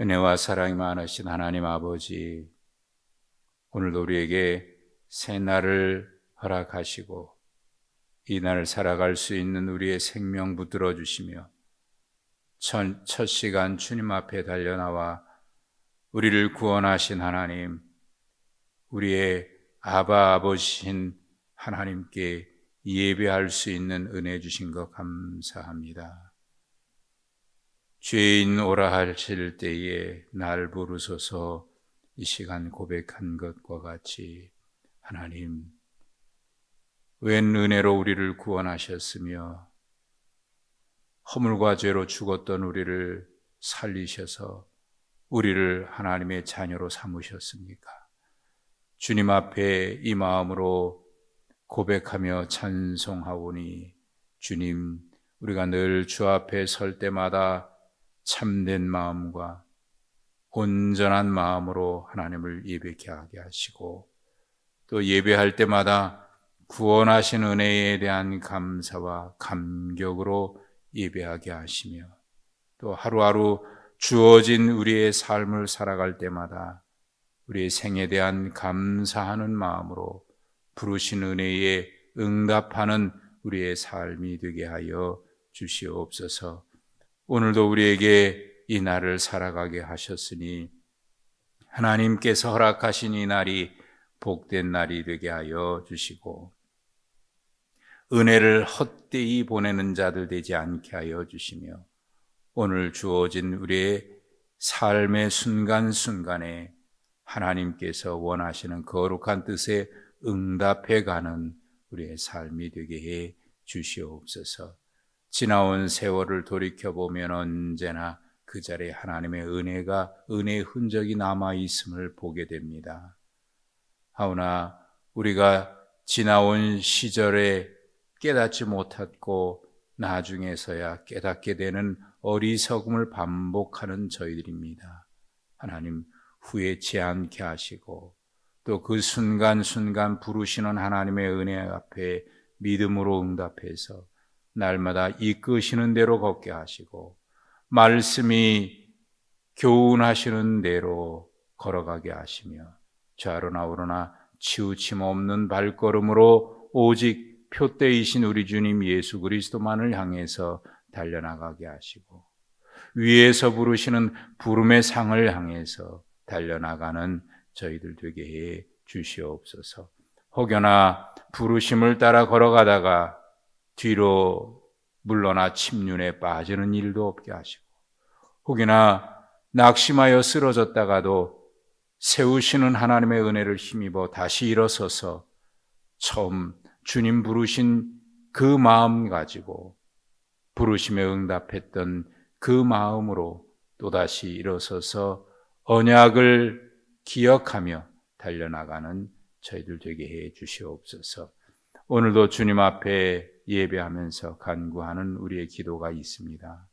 은혜와 사랑이 많으신 하나님 아버지, 오늘도 우리에게 새 날을 허락하시고 이 날을 살아갈 수 있는 우리의 생명 붙들어 주시며 첫, 첫 시간 주님 앞에 달려나와 우리를 구원하신 하나님, 우리의 아바 아버지신 하나님께 예배할 수 있는 은혜 주신 것 감사합니다. 죄인 오라 하실 때에 날 부르소서 이 시간 고백한 것과 같이 하나님 웬 은혜로 우리를 구원하셨으며 허물과 죄로 죽었던 우리를 살리셔서 우리를 하나님의 자녀로 삼으셨습니까? 주님 앞에 이 마음으로 고백하며 찬송하오니 주님 우리가 늘 주 앞에 설 때마다 참된 마음과 온전한 마음으로 하나님을 예배케 하게 하시고 또 예배할 때마다 구원하신 은혜에 대한 감사와 감격으로 예배하게 하시며 또 하루하루 주어진 우리의 삶을 살아갈 때마다 우리의 생에 대한 감사하는 마음으로 부르신 은혜에 응답하는 우리의 삶이 되게 하여 주시옵소서. 오늘도 우리에게 이 날을 살아가게 하셨으니 하나님께서 허락하신 이 날이 복된 날이 되게 하여 주시고 은혜를 헛되이 보내는 자들 되지 않게 하여 주시며 오늘 주어진 우리의 삶의 순간순간에 하나님께서 원하시는 거룩한 뜻에 응답해 가는 우리의 삶이 되게 해 주시옵소서. 지나온 세월을 돌이켜 보면 언제나 그 자리에 하나님의 은혜가 은혜의 흔적이 남아 있음을 보게 됩니다. 하오나 우리가 지나온 시절에 깨닫지 못했고 나중에서야 깨닫게 되는 어리석음을 반복하는 저희들입니다. 하나님 후회치 않게 하시고 또 그 순간순간 부르시는 하나님의 은혜 앞에 믿음으로 응답해서 날마다 이끄시는 대로 걷게 하시고 말씀이 교훈하시는 대로 걸어가게 하시며 좌로나 우로나 치우침 없는 발걸음으로 오직 표대이신 우리 주님 예수 그리스도만을 향해서 달려나가게 하시고 위에서 부르시는 부름의 상을 향해서 달려나가는 저희들 되게 해 주시옵소서. 혹여나 부르심을 따라 걸어가다가 뒤로 물러나 침륜에 빠지는 일도 없게 하시고 혹여나 낙심하여 쓰러졌다가도 세우시는 하나님의 은혜를 힘입어 다시 일어서서 처음 주님 부르신 그 마음 가지고 부르심에 응답했던 그 마음으로 또다시 일어서서 언약을 기억하며 달려나가는 저희들 되게 해 주시옵소서. 오늘도 주님 앞에 예배하면서 간구하는 우리의 기도가 있습니다.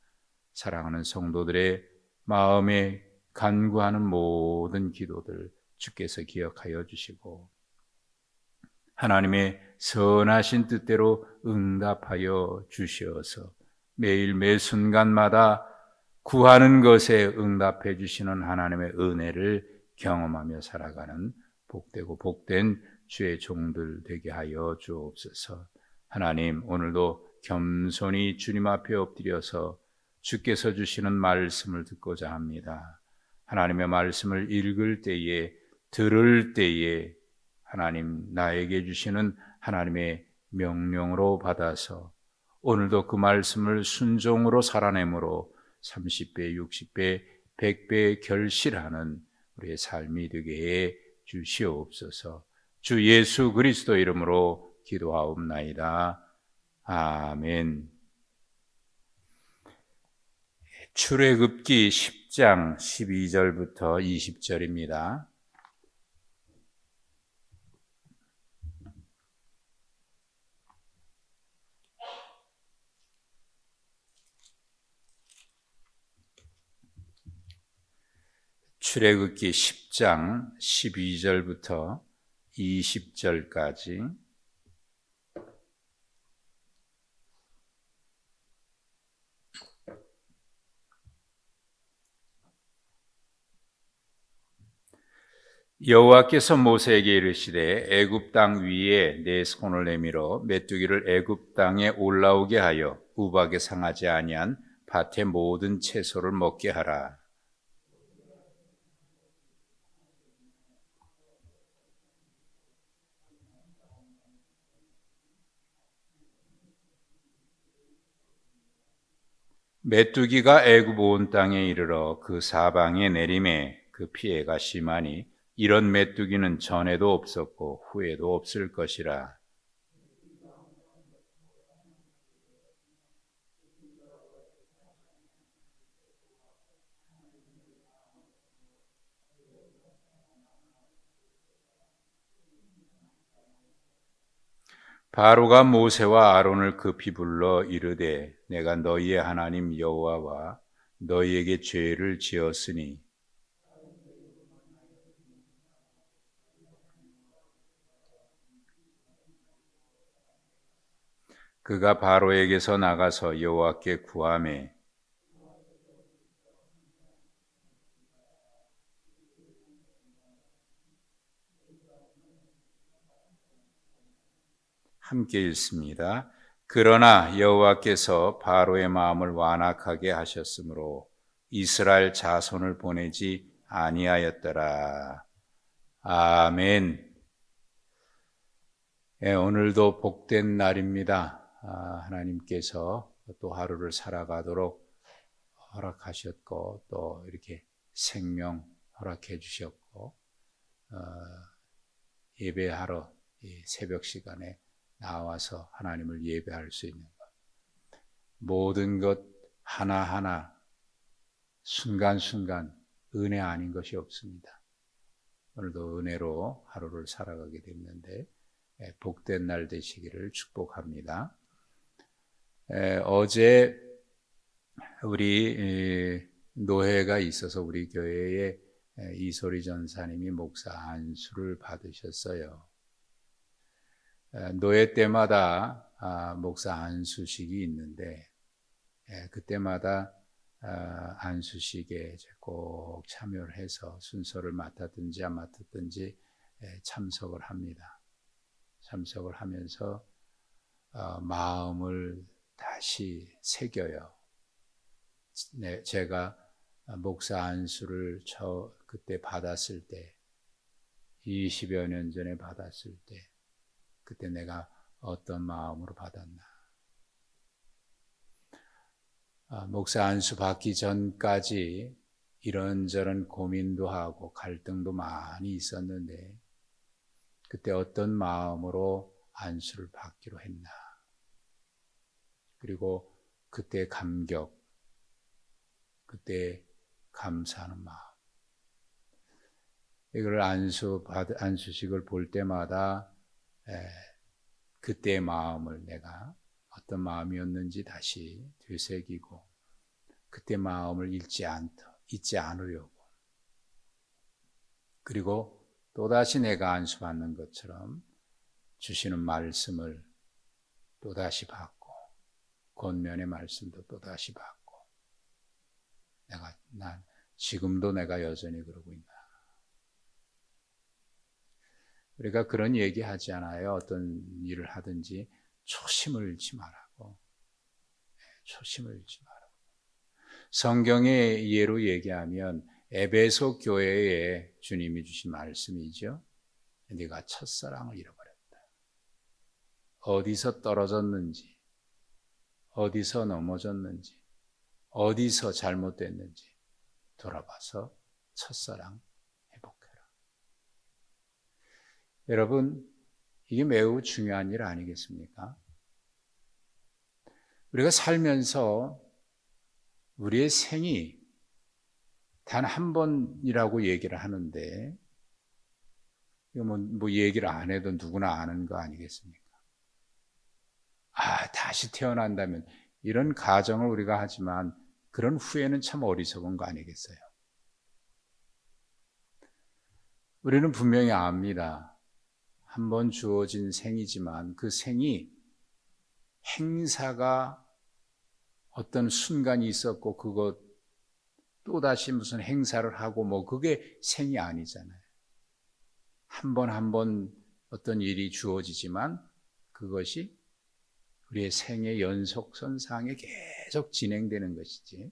사랑하는 성도들의 마음에 간구하는 모든 기도들 주께서 기억하여 주시고 하나님의 선하신 뜻대로 응답하여 주시어서 매일 매 순간마다 구하는 것에 응답해 주시는 하나님의 은혜를 경험하며 살아가는 복되고 복된 주의 종들 되게 하여 주옵소서. 하나님 오늘도 겸손히 주님 앞에 엎드려서 주께서 주시는 말씀을 듣고자 합니다. 하나님의 말씀을 읽을 때에 들을 때에 하나님 나에게 주시는 하나님의 명령으로 받아서 오늘도 그 말씀을 순종으로 살아내므로 30배, 60배, 100배 결실하는 우리의 삶이 되게 해 주시옵소서. 주 예수 그리스도 이름으로 기도하옵나이다. 아멘. 출애굽기 10장 12절부터 20절입니다. 출애굽기 10장 12절부터 20절까지 여호와께서 모세에게 이르시되 애굽 땅 위에 내 손을 내밀어 메뚜기를 애굽 땅에 올라오게 하여 우박에 상하지 아니한 밭의 모든 채소를 먹게 하라. 메뚜기가 애굽 온 땅에 이르러 그 사방에 내림에 그 피해가 심하니 이런 메뚜기는 전에도 없었고 후에도 없을 것이라. 바로가 모세와 아론을 급히 불러 이르되 내가 너희의 하나님 여호와와 너희에게 죄를 지었으니 그가 바로에게서 나가서 여호와께 구하매 함께 읽습니다. 그러나 여호와께서 바로의 마음을 완악하게 하셨으므로 이스라엘 자손을 보내지 아니하였더라. 아멘. 예, 오늘도 복된 날입니다. 아, 하나님께서 또 하루를 살아가도록 허락하셨고 또 이렇게 생명 허락해 주셨고 어, 예배하러 새벽 시간에 나와서 하나님을 예배할 수 있는 것. 모든 것 하나하나 순간순간 은혜 아닌 것이 없습니다. 오늘도 은혜로 하루를 살아가게 됐는데 복된 날 되시기를 축복합니다. 어제 우리 노회가 있어서 우리 교회에 이소리 전사님이 목사 안수를 받으셨어요. 노예 때마다 아, 목사 안수식이 있는데 그때마다 아, 안수식에 꼭 참여를 해서 순서를 맡았든지 안 맡았든지 참석을 합니다. 참석을 하면서 어, 마음을 다시 새겨요. 네, 제가 목사 안수를 저 그때 받았을 때 20여 년 전에 받았을 때 그때 내가 어떤 마음으로 받았나. 아, 목사 안수 받기 전까지 이런저런 고민도 하고 갈등도 많이 있었는데 그때 어떤 마음으로 안수를 받기로 했나. 그리고 그때 감격, 그때 감사하는 마음. 이걸 안수 받 안수식을 볼 때마다 그때의 마음을 내가 어떤 마음이었는지 다시 되새기고 그때 마음을 잃지 않다, 잊지 않으려고 그리고 또다시 내가 안수받는 것처럼 주시는 말씀을 또다시 받고 권면의 말씀도 또다시 받고 내가 난 지금도 내가 여전히 그러고 있나 우리가 그런 얘기 하지 않아요. 어떤 일을 하든지 초심을 잃지 말라고. 네, 초심을 잃지 말라고. 성경의 예로 얘기하면 에베소 교회에 주님이 주신 말씀이죠. 네가 첫사랑을 잃어버렸다. 어디서 떨어졌는지, 어디서 넘어졌는지, 어디서 잘못됐는지 돌아봐서 첫사랑 여러분, 이게 매우 중요한 일 아니겠습니까? 우리가 살면서 우리의 생이 단 한 번이라고 얘기를 하는데, 이거 뭐, 뭐 얘기를 안 해도 누구나 아는 거 아니겠습니까? 아, 다시 태어난다면, 이런 가정을 우리가 하지만, 그런 후에는 참 어리석은 거 아니겠어요? 우리는 분명히 압니다. 한 번 주어진 생이지만 그 생이 행사가 어떤 순간이 있었고 그것 또다시 무슨 행사를 하고 뭐 그게 생이 아니잖아요. 한 번 한번 어떤 일이 주어지지만 그것이 우리의 생의 연속선상에 계속 진행되는 것이지.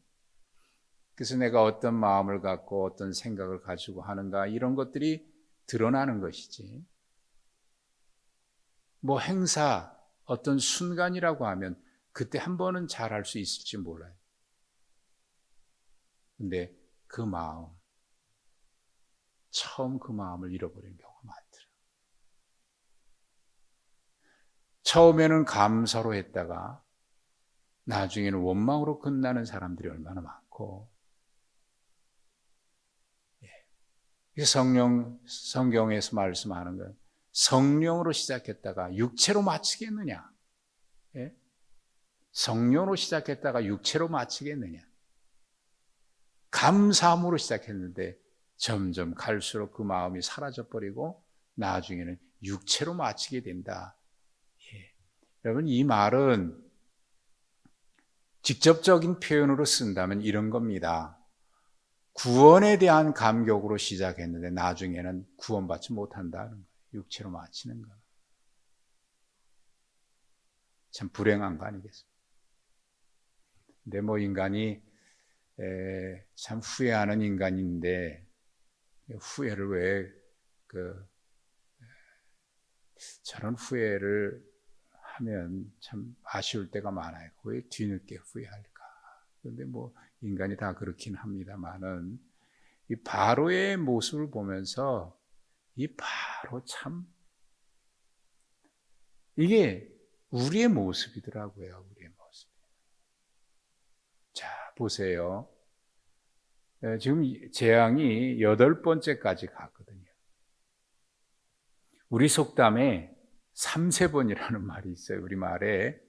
그래서 내가 어떤 마음을 갖고 어떤 생각을 가지고 하는가 이런 것들이 드러나는 것이지. 뭐 행사, 어떤 순간이라고 하면 그때 한 번은 잘할 수 있을지 몰라요. 근데 그 마음, 처음 그 마음을 잃어버린 경우가 많더라. 처음에는 감사로 했다가 나중에는 원망으로 끝나는 사람들이 얼마나 많고, 예. 성령, 성경에서 말씀하는 건 성령으로 시작했다가 육체로 마치겠느냐? 예? 성령으로 시작했다가 육체로 마치겠느냐? 감사함으로 시작했는데 점점 갈수록 그 마음이 사라져 버리고 나중에는 육체로 마치게 된다. 예. 여러분 이 말은 직접적인 표현으로 쓴다면 이런 겁니다. 구원에 대한 감격으로 시작했는데 나중에는 구원받지 못한다는 거예요. 육체로 마치는 거. 참 불행한 거 아니겠습니까? 근데 뭐 인간이 에, 참 후회하는 인간인데 후회를 왜 그 저런 후회를 하면 참 아쉬울 때가 많아요. 왜 뒤늦게 후회할까? 그런데 뭐 인간이 다 그렇긴 합니다만은 이 바로의 모습을 보면서 이 바로 참 이게 우리의 모습이더라고요. 우리의 모습. 자, 보세요. 예, 지금 재앙이 여덟 번째까지 갔거든요. 우리 속담에 3세번이라는 말이 있어요. 우리 말에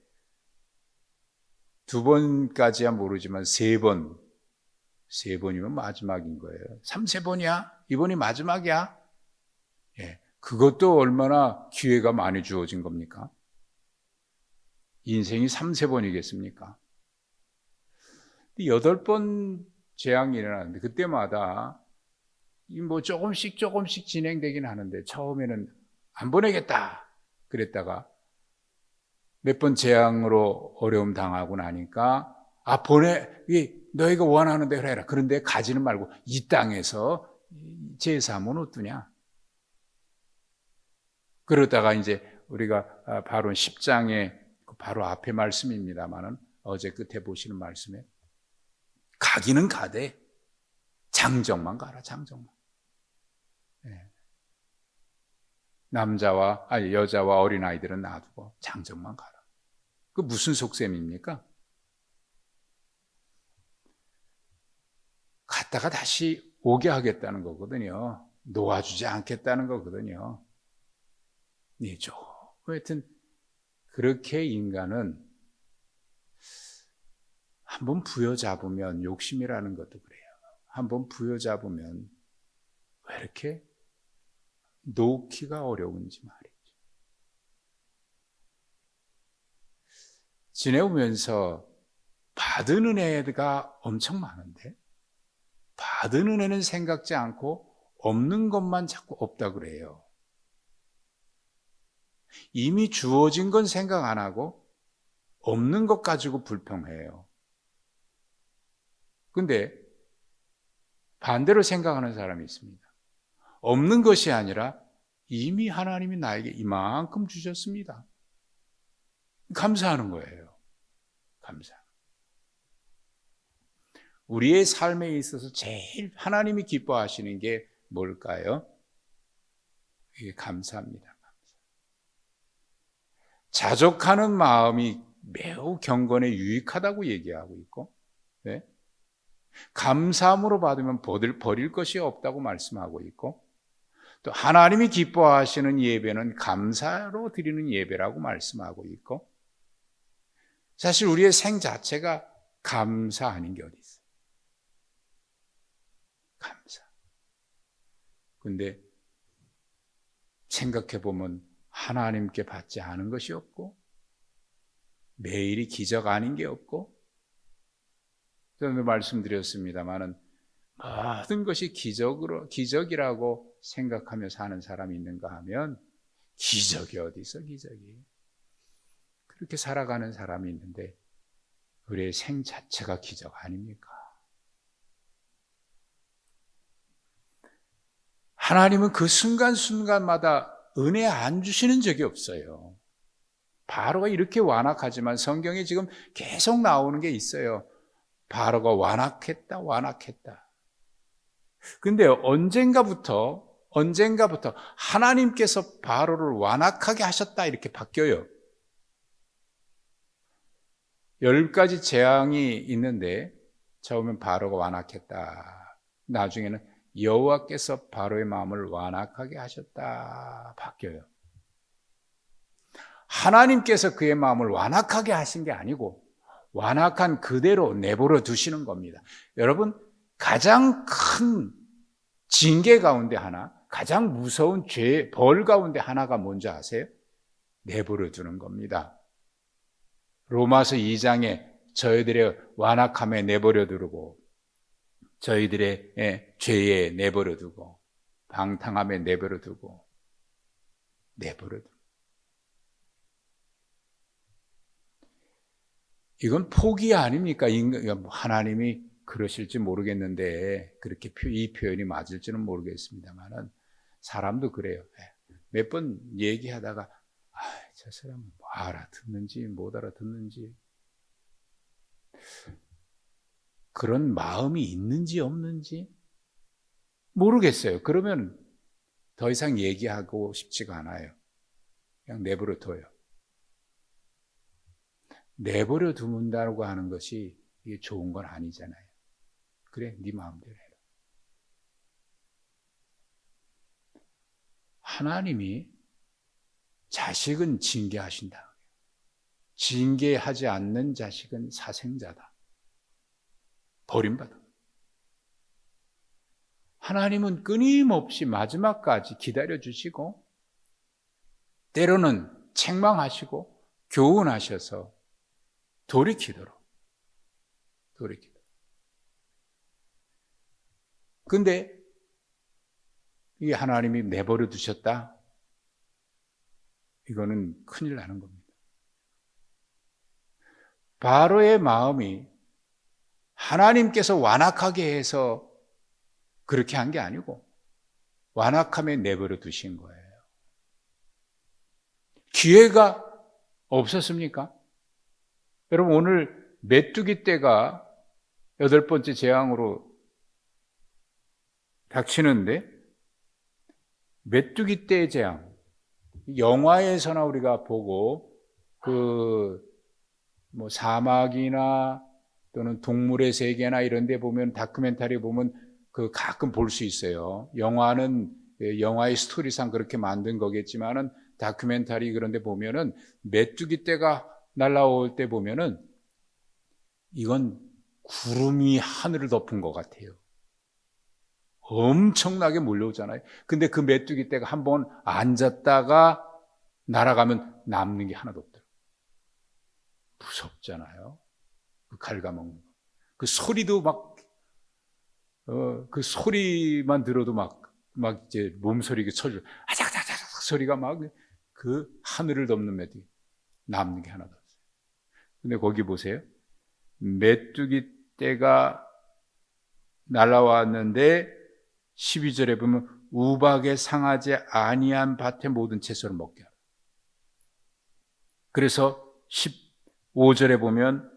두 번까지야 모르지만 세 번, 세 번이면 마지막인 거예요. 3세번이야? 이번이 마지막이야? 예. 그것도 얼마나 기회가 많이 주어진 겁니까? 인생이 3세번이겠습니까? 여덟 번 재앙이 일어나는데 그때마다 뭐 조금씩 조금씩 진행되긴 하는데 처음에는 안 보내겠다 그랬다가 몇 번 재앙으로 어려움 당하고 나니까 아 보내 너희가 원하는 대로 해라 그런데 가지는 말고 이 땅에서 제사하면 어떠냐 그러다가 이제 우리가 바로 10장의 바로 앞에 말씀입니다만은 어제 끝에 보시는 말씀에 가기는 가되 장정만 가라 장정만. 네. 남자와 아니 여자와 어린 아이들은 놔두고 장정만 가라. 그 무슨 속셈입니까? 갔다가 다시 오게 하겠다는 거거든요. 놓아주지 않겠다는 거거든요. 니죠. 하여튼 그렇게 인간은 한번 부여잡으면 욕심이라는 것도 그래요. 한번 부여잡으면 왜 이렇게 놓기가 어려운지 말이죠. 지내오면서 받은 은혜가 엄청 많은데 받은 은혜는 생각지 않고 없는 것만 자꾸 없다 그래요. 이미 주어진 건 생각 안 하고 없는 것 가지고 불평해요. 근데 반대로 생각하는 사람이 있습니다. 없는 것이 아니라 이미 하나님이 나에게 이만큼 주셨습니다. 감사하는 거예요. 감사. 우리의 삶에 있어서 제일 하나님이 기뻐하시는 게 뭘까요? 이게 감사합니다. 감사. 자족하는 마음이 매우 경건에 유익하다고 얘기하고 있고, 네? 감사함으로 받으면 버릴, 것이 없다고 말씀하고 있고 또 하나님이 기뻐하시는 예배는 감사로 드리는 예배라고 말씀하고 있고 사실 우리의 생 자체가 감사 아닌 게 어디 있어요? 감사. 근데 생각해 보면 하나님께 받지 않은 것이 없고 매일이 기적 아닌 게 없고 저는 말씀드렸습니다만은 모든 것이 기적으로 기적이라고 생각하며 사는 사람이 있는가 하면 기적이 어디 있어 기적이 그렇게 살아가는 사람이 있는데 우리의 생 자체가 기적 아닙니까? 하나님은 그 순간순간마다 은혜 안 주시는 적이 없어요. 바로가 이렇게 완악하지만 성경에 지금 계속 나오는 게 있어요. 바로가 완악했다, 완악했다. 근데 언젠가부터, 언젠가부터 하나님께서 바로를 완악하게 하셨다, 이렇게 바뀌어요. 열 가지 재앙이 있는데, 처음엔 바로가 완악했다. 나중에는 여호와께서 바로의 마음을 완악하게 하셨다. 바뀌어요. 하나님께서 그의 마음을 완악하게 하신 게 아니고 완악한 그대로 내버려 두시는 겁니다. 여러분, 가장 큰 징계 가운데 하나, 가장 무서운 죄, 벌 가운데 하나가 뭔지 아세요? 내버려 두는 겁니다. 로마서 2장에 저희들의 완악함에 내버려 두고 저희들의 예, 죄에 내버려 두고 방탕함에 내버려 두고 내버려 두고 이건 포기 아닙니까? 하나님이 그러실지 모르겠는데 그렇게 이 표현이 맞을지는 모르겠습니다만은 사람도 그래요. 예, 몇번 얘기하다가 아, 저 사람은 뭐 알아듣는지 못 알아듣는지 그런 마음이 있는지 없는지 모르겠어요. 그러면 더 이상 얘기하고 싶지가 않아요. 그냥 내버려 둬요. 내버려 두는다고 하는 것이 이게 좋은 건 아니잖아요. 그래, 네 마음대로 해라. 하나님이 자식은 징계하신다. 징계하지 않는 자식은 사생자다. 버림받아. 하나님은 끊임없이 마지막까지 기다려 주시고, 때로는 책망하시고, 교훈하셔서 돌이키도록. 돌이키도록. 근데, 이 하나님이 내버려 두셨다? 이거는 큰일 나는 겁니다. 바로의 마음이 하나님께서 완악하게 해서 그렇게 한 게 아니고 완악함에 내버려 두신 거예요. 기회가 없었습니까? 여러분 오늘 메뚜기 떼가 여덟 번째 재앙으로 닥치는데 메뚜기 떼 재앙 영화에서나 우리가 보고 그 뭐 사막이나 또는 동물의 세계나 이런 데 보면 다큐멘터리 보면 그 가끔 볼 수 있어요. 영화는 예, 영화의 스토리상 그렇게 만든 거겠지만은 다큐멘터리 그런 데 보면은 메뚜기 떼가 날라올 때 보면은 이건 구름이 하늘을 덮은 것 같아요. 엄청나게 몰려오잖아요. 근데 그 메뚜기 떼가 한 번 앉았다가 날아가면 남는 게 하나도 없더라고요. 무섭잖아요. 그 갉아먹는 거. 그 소리도 막, 어, 그 소리만 들어도 막, 막 이제 몸소리가 쳐져. 아작아작아작 소리가 막 그 하늘을 덮는 메뚜기. 남는 게 하나도 없어요. 근데 거기 보세요. 메뚜기 떼가 날아왔는데 12절에 보면 우박에 상하지 아니한 밭의 모든 채소를 먹게 하라. 그래서 15절에 보면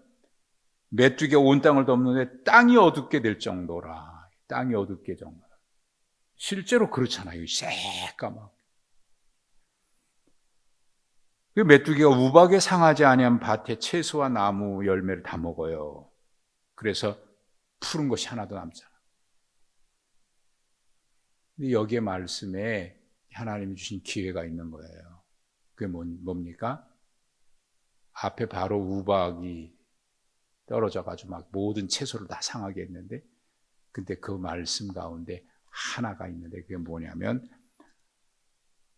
메뚜기가 온 땅을 덮는데 땅이 어둡게 될 정도라. 땅이 어둡게 정도라. 실제로 그렇잖아요. 새까맣. 그 메뚜기가 우박에 상하지 아니한 밭에 채소와 나무 열매를 다 먹어요. 그래서 푸른 것이 하나도 남잖아. 여기에 말씀에 하나님이 주신 기회가 있는 거예요. 그게 뭡니까? 앞에 바로 우박이 떨어져 가지고 막 모든 채소를 다 상하게 했는데 근데 그 말씀 가운데 하나가 있는데 그게 뭐냐면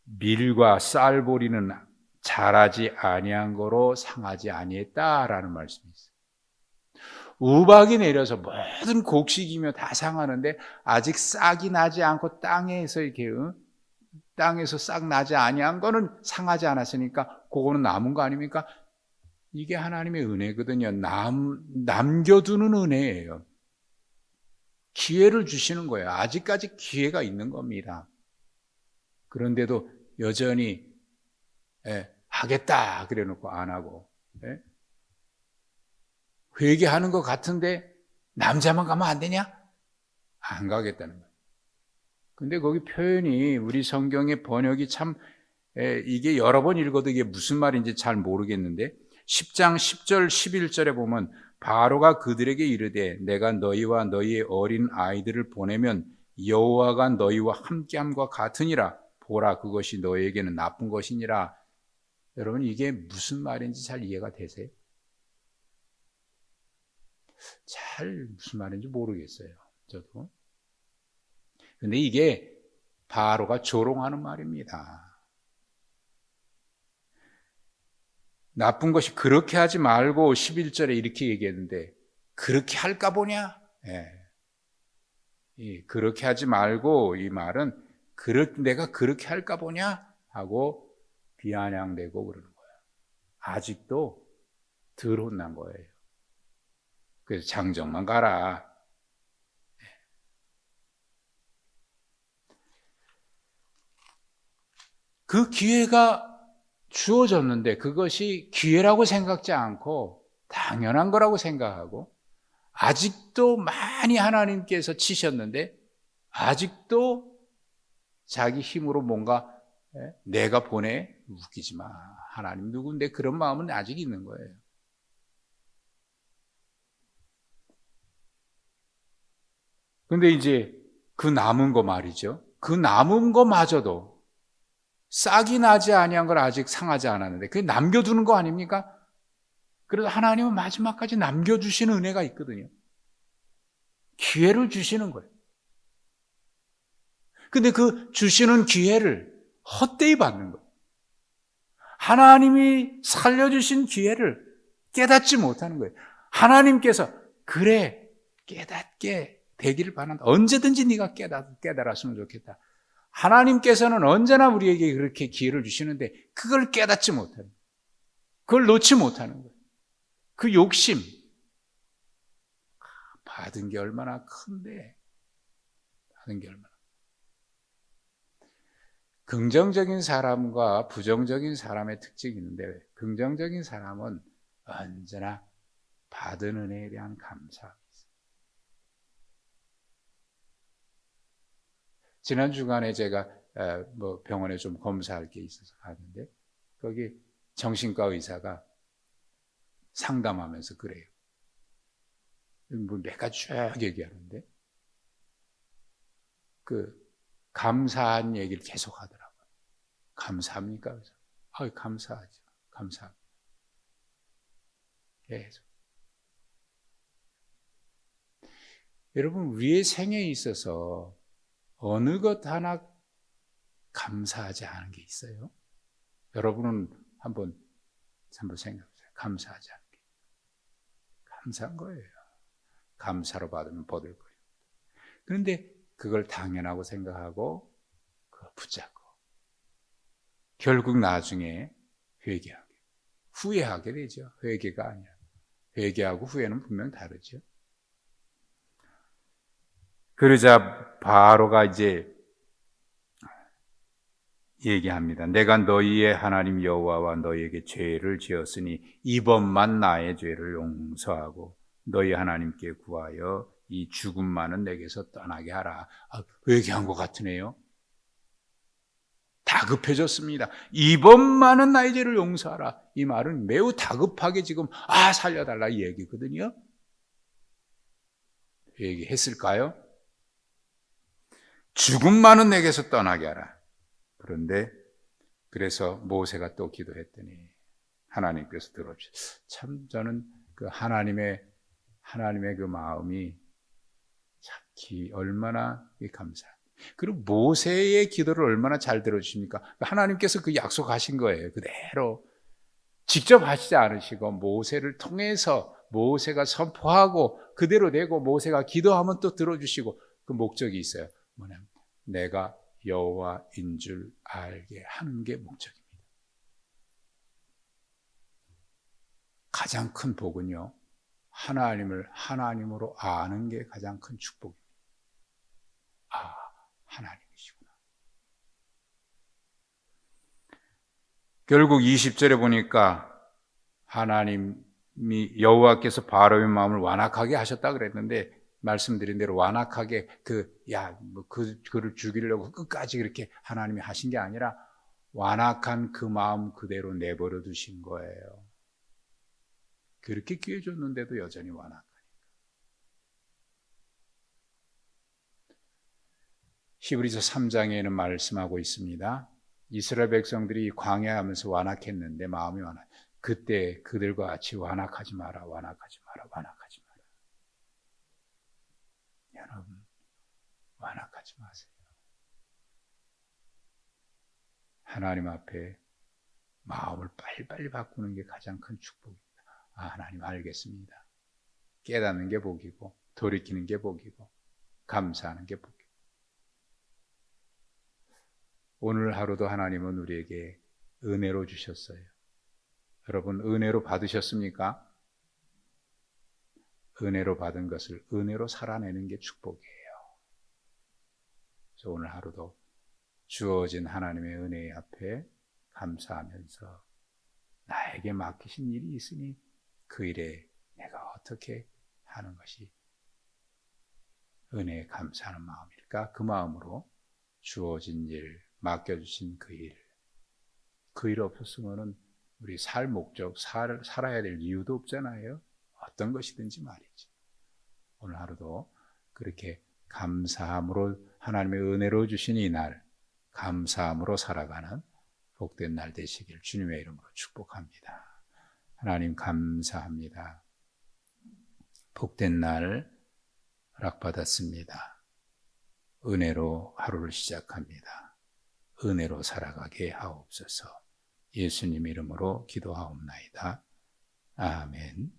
밀과 쌀보리는 자라지 아니한 거로 상하지 아니했다라는 말씀이 있어요. 우박이 내려서 모든 곡식이며 다 상하는데 아직 싹이 나지 않고 땅에서 이렇게 어? 땅에서 싹 나지 아니한 거는 상하지 않았으니까 그거는 남은 거 아닙니까? 이게 하나님의 은혜거든요. 남 남겨두는 은혜예요. 기회를 주시는 거예요. 아직까지 기회가 있는 겁니다. 그런데도 여전히 예, 하겠다 그래 놓고 안 하고 예? 회개하는 것 같은데 남자만 가면 안 되냐? 안 가겠다는 거예요. 근데 거기 표현이 우리 성경의 번역이 참 에, 이게 여러 번 읽어도 이게 무슨 말인지 잘 모르겠는데 10장 10절 11절에 보면 바로가 그들에게 이르되 내가 너희와 너희의 어린 아이들을 보내면 여호와가 너희와 함께함과 같으니라 보라 그것이 너희에게는 나쁜 것이니라 여러분 이게 무슨 말인지 잘 이해가 되세요? 잘 무슨 말인지 모르겠어요. 저도. 근데 이게 바로가 조롱하는 말입니다. 나쁜 것이 그렇게 하지 말고 11절에 이렇게 얘기했는데 그렇게 할까 보냐? 예. 이 그렇게 하지 말고 이 말은 그렇, 내가 그렇게 할까 보냐? 하고 비아냥대고 그러는 거예요. 아직도 덜 혼난 거예요. 그래서 장정만 가라. 그 기회가 주어졌는데 그것이 기회라고 생각지 않고 당연한 거라고 생각하고 아직도 많이 하나님께서 치셨는데 아직도 자기 힘으로 뭔가 예, 내가 보내 웃기지 마. 하나님 누군데 그런 마음은 아직 있는 거예요. 근데 이제 그 남은 거 말이죠. 그 남은 거마저도 싹이 나지 아니한 걸 아직 상하지 않았는데 그게 남겨두는 거 아닙니까? 그래서 하나님은 마지막까지 남겨주시는 은혜가 있거든요. 기회를 주시는 거예요. 근데 그 주시는 기회를 헛되이 받는 거예요. 하나님이 살려주신 기회를 깨닫지 못하는 거예요. 하나님께서 그래 깨닫게 되기를 바란다. 언제든지 네가 깨닫, 깨달았으면 좋겠다. 하나님께서는 언제나 우리에게 그렇게 기회를 주시는데 그걸 깨닫지 못하는 그걸 놓지 못하는 거예요. 그 욕심 받은 게 얼마나 큰데 받은 게 얼마나 긍정적인 사람과 부정적인 사람의 특징이 있는데 긍정적인 사람은 언제나 받은 은혜에 대한 감사 지난 주간에 제가 뭐 병원에 좀 검사할 게 있어서 갔는데 거기 정신과 의사가 상담하면서 그래요. 뭐몇 가지 쭉 얘기하는데 그 감사한 얘기를 계속 하더라고요. 감사합니까? 그래서 아, 감사하죠. 감사합니다. 계속. 여러분 우리의 생에 있어서 어느 것 하나 감사하지 않은 게 있어요? 여러분은 한번 한번 생각해 보세요. 감사하지 않은 게 감사한 거예요. 감사로 받으면 보들거려. 그런데 그걸 당연하고 생각하고 그걸 붙잡고 결국 나중에 회개하게 후회하게 되죠. 회개가 아니야. 회개하고 후회는 분명 다르죠. 그러자 바로가 이제 얘기합니다. 내가 너희의 하나님 여호와와 너희에게 죄를 지었으니 이번만 나의 죄를 용서하고 너희 하나님께 구하여 이 죽음만은 내게서 떠나게 하라. 아, 회개한 것 같으네요. 다급해졌습니다. 이번만은 나의 죄를 용서하라. 이 말은 매우 다급하게 지금 아 살려달라 이 얘기거든요. 얘기했을까요? 죽음만은 내게서 떠나게 하라. 그런데 그래서 모세가 또 기도했더니 하나님께서 들어주셨어요. 참 저는 그 하나님의 하나님의 그 마음이 참기 얼마나 감사. 그리고 모세의 기도를 얼마나 잘 들어주십니까? 하나님께서 그 약속하신 거예요. 그대로 직접 하시지 않으시고 모세를 통해서 모세가 선포하고 그대로 되고 모세가 기도하면 또 들어주시고 그 목적이 있어요. 뭐냐면 내가 여호와인 줄 알게 하는 게 목적입니다. 가장 큰 복은요. 하나님을 하나님으로 아는 게 가장 큰 축복입니다. 아, 하나님이시구나. 결국 20절에 보니까 하나님이 여호와께서 바로의 마음을 완악하게 하셨다 그랬는데 말씀드린 대로 완악하게 그 야 뭐 그 그를 죽이려고 끝까지 그렇게 하나님이 하신 게 아니라 완악한 그 마음 그대로 내버려 두신 거예요. 그렇게 기회 줬는데도 여전히 완악하니까. 히브리서 3장에는 말씀하고 있습니다. 이스라엘 백성들이 광야하면서 완악했는데 마음이 완악. 그때 그들과 같이 완악하지 마라, 완악하지 마라, 완악하지 마라. 여러분, 완악하지 마세요. 하나님 앞에 마음을 빨리빨리 바꾸는 게 가장 큰 축복입니다. 아, 하나님 알겠습니다. 깨닫는 게 복이고, 돌이키는 게 복이고, 감사하는 게 복이고. 오늘 하루도 하나님은 우리에게 은혜로 주셨어요. 여러분, 은혜로 받으셨습니까? 은혜로 받은 것을 은혜로 살아내는 게 축복이에요. 그래서 오늘 하루도 주어진 하나님의 은혜 앞에 감사하면서 나에게 맡기신 일이 있으니 그 일에 내가 어떻게 하는 것이 은혜에 감사하는 마음일까? 그 마음으로 주어진 일, 맡겨주신 그 일, 그 일 없었으면은 우리 살 목적, 살, 살아야 될 이유도 없잖아요. 어떤 것이든지 말이지. 오늘 하루도 그렇게 감사함으로 하나님의 은혜로 주신 이 날, 감사함으로 살아가는 복된 날 되시길 주님의 이름으로 축복합니다. 하나님 감사합니다. 복된 날 허락받았습니다. 은혜로 하루를 시작합니다. 은혜로 살아가게 하옵소서. 예수님 이름으로 기도하옵나이다. 아멘.